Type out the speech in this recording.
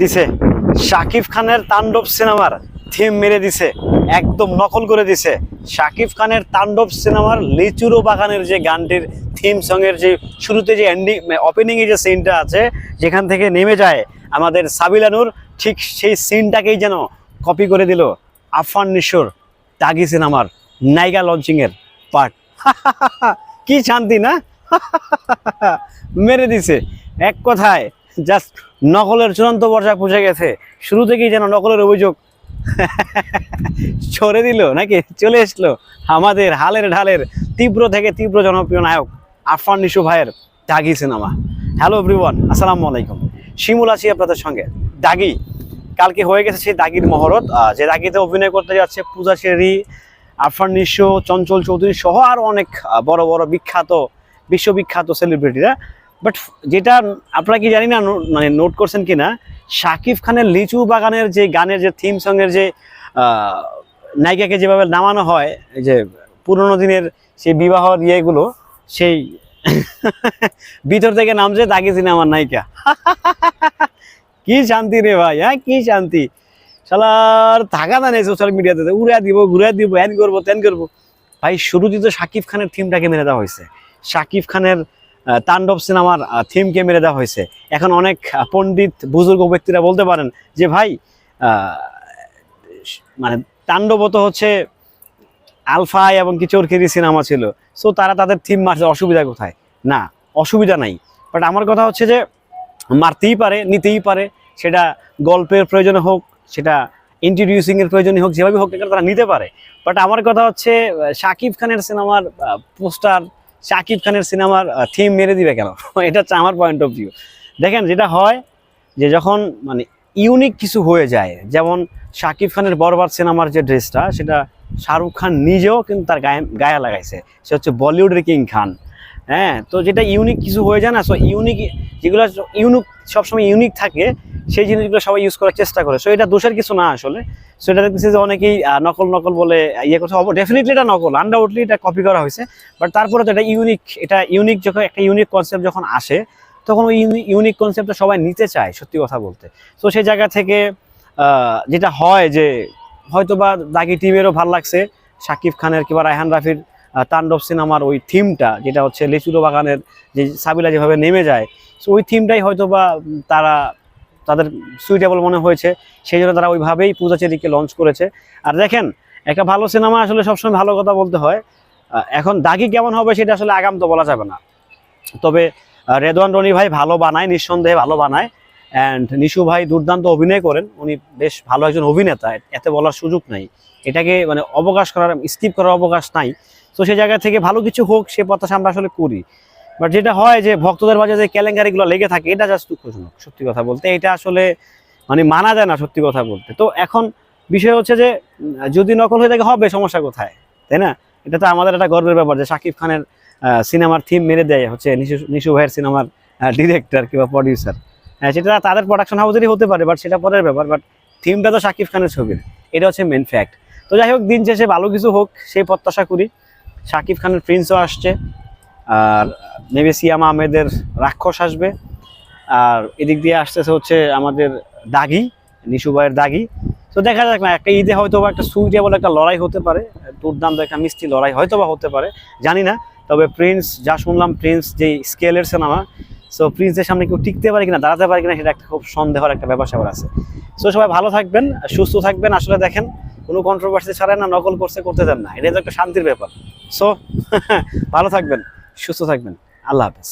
দিছে। শাকিব খানের তাণ্ডব সিনেমার থিম মেরে দিছে একদম নকল করে দিছে। শাকিব খানের তাণ্ডব সিনেমার লিচুরো বাগানের যে গানটির থিম সঙ্গের যে শুরুতে যে এন্ডিং ওপেনিং এ যে সিনটা আছে যেখান থেকে নেমে যায় আমাদের সাবিলানুর ঠিক সেই সিনটাকেই যেন কপি করে দিল আফান নিশোর তাগি সিনেমার নাইগা লঞ্চিং এর পার্ট কি শান্তি না? মেরে দিছে। এক কথায় জাস্ট নকলের চূড়ান্ত পর্যায়ে পৌঁছে গেছে। শুরু থেকেই যেন নকলের অভিযোগ ছড়ে দিল নাকি? চলে এসলো আমাদের হালের ঢালের তীব্র থেকে তীব্র জনপ্রিয় নায়ক আফান নিশু ভাইয়ের দাগি সিনেমা। হ্যালো এভরিওয়ান আসসালামু আলাইকুম। শিমুল আছি আপনাদের সঙ্গে। দাগি, কালকে হয়ে গেছে সেই দাগির মহরত। যে দাগিতে অভিনয় করতে যাচ্ছে পূজা শেরি আফরান নিশো, চঞ্চল চৌধুরী সহ আরও অনেক বড় বড় বিখ্যাত বিশ্ববিখ্যাত সেলিব্রিটিরা বাট যেটা আপনারা কি জানি না মানে নোট করছেন কি না শাকিব খানের লিচু বাগানের যে গানের যে থিম সঙ্গের যে নায়িকাকে যেভাবে নামানো হয় যে পুরোনো দিনের সেই বিবাহর ইয়েগুলো, সেই ভিতর থেকে নামছে দাগি সিনেমার নায়িকা। কি শান্তি রে ভাই হ্যাঁ কি শান্তি। শালার, থাকা না নেই সোশ্যাল মিডিয়াতে উড়ে দিব ঘুরে দিব হ্যান করব ত্যান করব। ভাই শুরুতে তো শাকিব খানের থিমটাকে মেরে দেওয়া হয়েছে। শাকিব খানের তাণ্ডব সিনেমার থিমকে মেরে দেওয়া হয়েছে। এখন অনেক পণ্ডিত, বুজুর্গ ব্যক্তিরা বলতে পারেন যে, ভাই মানে তাণ্ডব তো হচ্ছে আলফা এবং কি চোরকেরি সিনেমা ছিল। সো তারা তাদের থিম মারছে, অসুবিধা কোথায়? না, অসুবিধা নাই। বাট আমার কথা হচ্ছে যে, মারতেই পারে, নিতেই পারে। সেটা গল্পের প্রয়োজনে হোক, সেটা ইন্ট্রোডিউসিং এর প্রয়োজনে হোক, যেভাবে হোক তারা নিতে পারে। বাট আমার কথা হচ্ছে শাকিব খানের সিনেমার পোস্টার শাকিব খানের সিনেমার থিম মেরে দিবে কেন? এটা হচ্ছে আমার পয়েন্ট অফ ভিউ দেখেন, যেটা হয় যে যখন মানে ইউনিক কিছু হয়ে যায়, যেমন শাকিব খানের বরবাদ সিনেমার যে ড্রেসটা সেটা শাহরুখ খান নিজেও কিন্তু তার গায়ে গায়ে লাগাইছে। সে হচ্ছে বলিউডের কিং খান। হ্যাঁ তো যেটা ইউনিক কিছু হয়ে যায় না সো ইউনিক যেগুলো ইউনিক সবসময় ইউনিক থাকে সেই জিনিসগুলো সবাই ইউজ করার চেষ্টা করে। সো এটা দোষের কিছু না আসলে। সো এটা দেখতেছি যে অনেকেই নকল নকল বলে ইয়ে করছে। ডেফিনেটলি এটা নকল। আনডাউটলি এটা কপি করা হয়েছে। বাট তারপরে তো এটা ইউনিক এটা ইউনিক যখন একটা ইউনিক কনসেপ্ট যখন আসে, তখন ওই ইউনিক কনসেপ্টটা সবাই নিতে চায়, সত্যি কথা বলতে। তো সেই জায়গা থেকে যেটা হয় যে হয়তো বা দাগি টিমেরও ভালো লাগছে। শাকিব খানের কিংবা রায়হান রাফির তাণ্ডব সিনেমার ওই থিমটা, যেটা হচ্ছে লিচুরো বাগানের যে সাবিলা যেভাবে নেমে যায় সো ওই থিমটাই হয়তো বা তারা তাদের সুইটেবল মনে হয়েছে, সেই জন্য তারা ওইভাবেই পূজা চেরিকে লঞ্চ করেছে। আর দেখেন, একটা ভালো সিনেমা আসলে সবসময় ভালো কথা বলতে হয়। এখন দাগি কেমন হবে সেটা আসলে আগাম তো বলা যাবে না। তবে রেদওয়ান রনি ভাই ভালো বানায়, নিঃসন্দেহে ভালো বানায়। অ্যান্ড নিশু ভাই দুর্দান্ত অভিনয় করেন। উনি বেশ ভালো একজন অভিনেতা, এতে বলার সুযোগ নাই। এটাকে মানে অবকাশ করার স্কিপ করার অবকাশ নাই। তো সেই জায়গা থেকে ভালো কিছু হোক, সে প্রত্যাশা আমরা আসলে করি। বাট যেটা হয় যে ভক্তদের মাঝে যে কেলেঙ্কারিগুলো লেগে থাকে, এটা জাস্ট দুঃখজনক, সত্যি কথা বলতে। এটা আসলে মানে মানা যায় না সত্যি কথা বলতে। তো এখন বিষয় হচ্ছে যে, যদি নকল হয়ে থাকে, হবে সমস্যা কোথায়? তাই না? এটা তো আমাদের একটা গর্বের ব্যাপার যে শাকিব খানের সিনেমার থিম মেরে দেয় হচ্ছে নিশু নিশু ভাইয়ের সিনেমার ডিরেক্টর কিংবা প্রডিউসার হ্যাঁ সেটা তাদের প্রোডাকশন হাউসেরই হতে পারে বাট সেটা পরের ব্যাপার। বাট থিমটা তো শাকিব খানের ছবির। এটা হচ্ছে মেন ফ্যাক্ট তো যাই হোক, দিন শেষে ভালো কিছু হোক, সেই প্রত্যাশা করি। শাকিব খানের প্রিন্সও আসছে। আর মেবি সিয়াম আহমেদের রাক্ষস আসবে। আর এদিক দিয়ে আসতেছে হচ্ছে আমাদের দাগি, নিশু ভাইয়ের দাগি। তো দেখা যাক না, একটা ঈদে হয়তো বা একটা সুইটেবল একটা লড়াই হতে পারে, দুর্দান্ত একটা মিষ্টি লড়াই হয়তো বা হতে পারে, জানি না। তবে প্রিন্স যা শুনলাম প্রিন্স যে স্কেলের সিনেমা সো প্রিন্সের সামনে কেউ টিকতে পারে কিনা, দাঁড়াতে পারে কিনা, সেটা একটা খুব সন্দেহের একটা ব্যাপার স্যাপার আছে। সো সবাই ভালো থাকবেন, সুস্থ থাকবেন। আসলে দেখেন, কোনো কন্ট্রোভার্সি ছাড়া না, নকল করছে, করতে দেন না। এটা তো একটা শান্তির ব্যাপার। সো ভালো থাকবেন, সুস্থ থাকবেন। আল্লাহ হাফেজ।